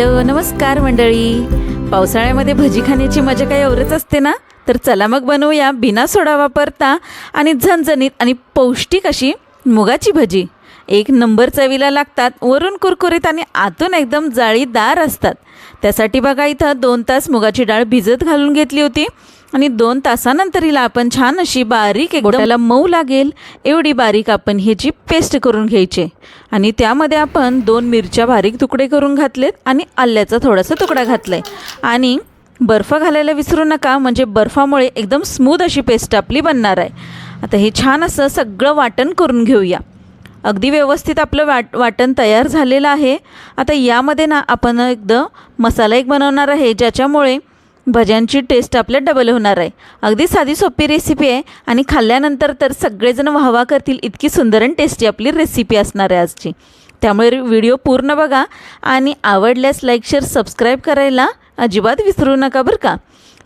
Hello नमस्कार मंडळी. पावसाळ्यामध्ये भजी खाण्याची मजा काही औरच असते ना? तर चला मग बनवूया बिना सोडा वापरता आणि झणझणीत आणि पौष्टिक अशी मुगाची भजी. एक नंबर चवीला लागतात वरून कुरकुरीत आणि आतून एकदम जाळीदार असतात. त्यासाठी बघा इथं दोन तास मुगाची डाळ भिजत घालून घेतली होती. आणि दोन तासानंतर हिला आपण छान अशी बारीक एकदम मऊ लागेल एवढी बारीक आपण ह्याची पेस्ट करून घ्यायची. आणि त्यामध्ये आपण दोन मिरच्या बारीक तुकडे करून घातलेत आणि आल्याचा थोडासा तुकडा घातलाय. आणि बर्फ घालायला विसरू नका म्हणजे बर्फामुळे एकदम स्मूथ अशी पेस्ट आपली बनणार आहे. आता हे छान असं सगळं वाटण करून घेऊया. अगदी व्यवस्थित आपलं वाट वाटण तयार झालेलं आहे. आता यामध्ये ना आपण एकदम मसाला एक बनवणार आहे ज्याच्यामुळे भज्यांची टेस्ट आपल्या डबल होणार आहे. अगदी साधी सोपी रेसिपी आहे आणि खाल्ल्यानंतर तर सगळेजण वाहवा करतील इतकी सुंदर आणि टेस्टी आपली रेसिपी असणार आहे आजची. त्यामुळे व्हिडिओ पूर्ण बघा आणि आवडल्यास लाईक शेअर सबस्क्राईब करायला अजिबात विसरू नका बरं का.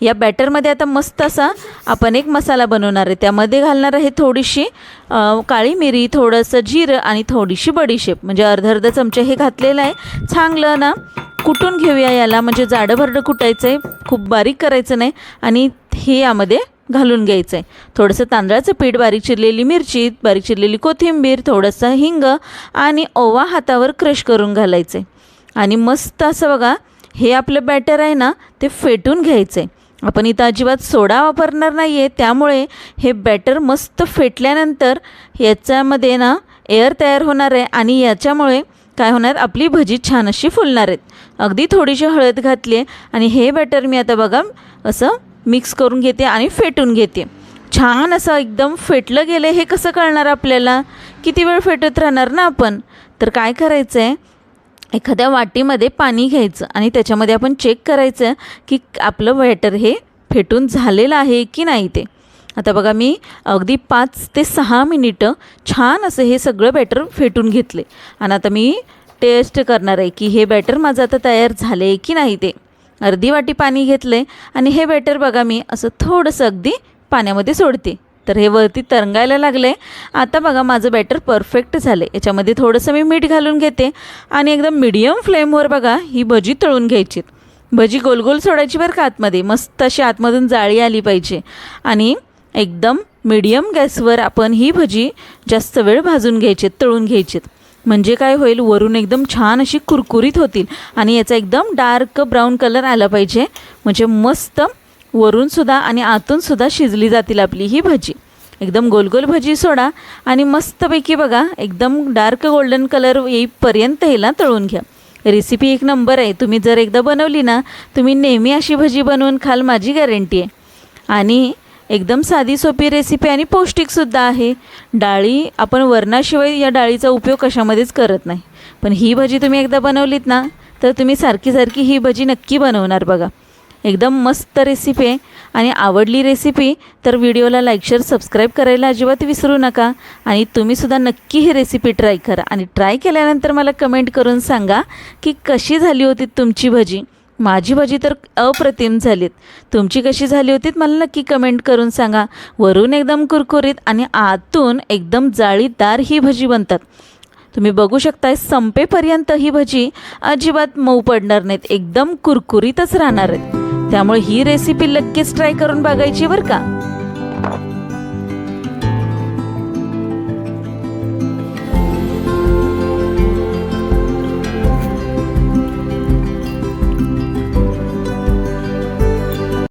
या बॅटरमध्ये आता मस्त असा आपण एक मसाला बनवणार आहे. त्यामध्ये घालणार आहे थोडीशी काळी मिरी थोडंसं जिरं आणि थोडीशी बडीशेप. म्हणजे अर्धा अर्धा चमचे हे घातलेलं आहे. चांगलं ना? कुटून घेऊया याला? म्हणजे जाडं भरडं कुटायचं आहे खूप बारीक करायचं नाही आणि हे यामध्ये घालून घ्यायचं आहे थोडंसं तांदळाचं पीठ बारीक चिरलेली मिरची बारीक चिरलेली कोथिंबीर थोडंसं हिंग आणि ओवा हातावर क्रश करून घालायचं आहे आणि मस्त असं बघा हे आपलं बॅटर आहे ना ते फेटून घ्यायचं आहे आपण इथं अजिबात सोडा वापरणार नाही आहे त्यामुळे हे बॅटर मस्त फेटल्यानंतर याच्यामध्ये ना एअर तयार होणार आहे आणि याच्यामुळे काय होणार? आपली भजी छान अशी फुलणार आहेत. अगदी थोडीशी हळद घातली आहे आणि हे बॅटर मी आता बघा असं मिक्स करून घेते आणि फेटून घेते. छान असं एकदम फेटलं गेलं हे कसं कळणार आपल्याला? किती वेळ फेटत राहणार ना आपण? तर काय करायचं आहे एखाद्या वाटीमध्ये पाणी घ्यायचं आणि त्याच्यामध्ये आपण चेक करायचं की आपलं बॅटर हे फेटून झालेलं आहे की नाही ते. आता बघा मी अगदी पाच ते सहा मिनिटं छान असं हे सगळं बॅटर फेटून घेतले. आणि आता मी टेस्ट करणार आहे की हे बॅटर माझं आता तयार झाले की नाही ते. अर्धी वाटी पाणी घेतलं आहे आणि हे बॅटर बघा मी असं थोडंसं अगदी पाण्यामध्ये सोडते. तर हे वरती तरंगायला लागले आता बघा माझं बॅटर परफेक्ट झालं आहे याच्यामध्ये थोडंसं मी मीठ घालून घेते आणि एकदम मिडियम फ्लेमवर बघा ही भजी तळून घ्यायची. भजी गोल गोल सोडायची बरं का आतमध्ये. मस्त अशी आतमधून जाळी आली पाहिजे. आणि एकदम मिडियम गॅसवर आपण ही भजी जास्त वेळ भाजून घ्यायची तळून घ्यायची. म्हणजे काय होईल वरून एकदम छान अशी कुरकुरीत होतील आणि याचा एकदम डार्क ब्राऊन कलर आला पाहिजे. म्हणजे मस्त वरूनसुद्धा आणि आतूनसुद्धा शिजली जातील आपली ही भजी. एकदम गोल गोल भजी सोडा आणि मस्तपैकी बघा एकदम डार्क गोल्डन कलर येईपर्यंत ह्याला तळून घ्या. रेसिपी एक नंबर आहे. तुम्ही जर एकदा बनवली ना तुम्ही नेहमी अशी भजी बनवून खाल माझी गॅरंटी आहे. आणि एकदम साधी सोपी रेसिपी आणि पौष्टिकसुद्धा आहे. डाळी आपण वरणाशिवाय या डाळीचा उपयोग कशामध्येच करत नाही. पण ही भजी तुम्ही एकदा बनवलीत ना तर तुम्ही सारखी सारखी ही भजी नक्की बनवणार बघा. एकदम मस्त रेसिपी आहे. आणि आवडली रेसिपी तर व्हिडिओला लाईक शेअर सबस्क्राईब करायला अजिबात विसरू नका. आणि तुम्हीसुद्धा नक्की ही रेसिपी ट्राय करा. आणि ट्राय केल्यानंतर मला कमेंट करून सांगा की कशी झाली होती तुमची भजी? माझी भजी तर अप्रतिम झालीत. तुमची कशी झाली होती मला नक्की कमेंट करून सांगा. वरून एकदम कुरकुरीत आणि आतून एकदम जाळीदार ही भजी बनतात. तुम्ही बघू शकताय संपेपर्यंत ही भजी अजिबात मऊ पडणार नाहीत. एकदम कुरकुरीतच राहणार आहेत. त्यामुळे ही रेसिपी नक्कीच ट्राय करून बघायची बरं का?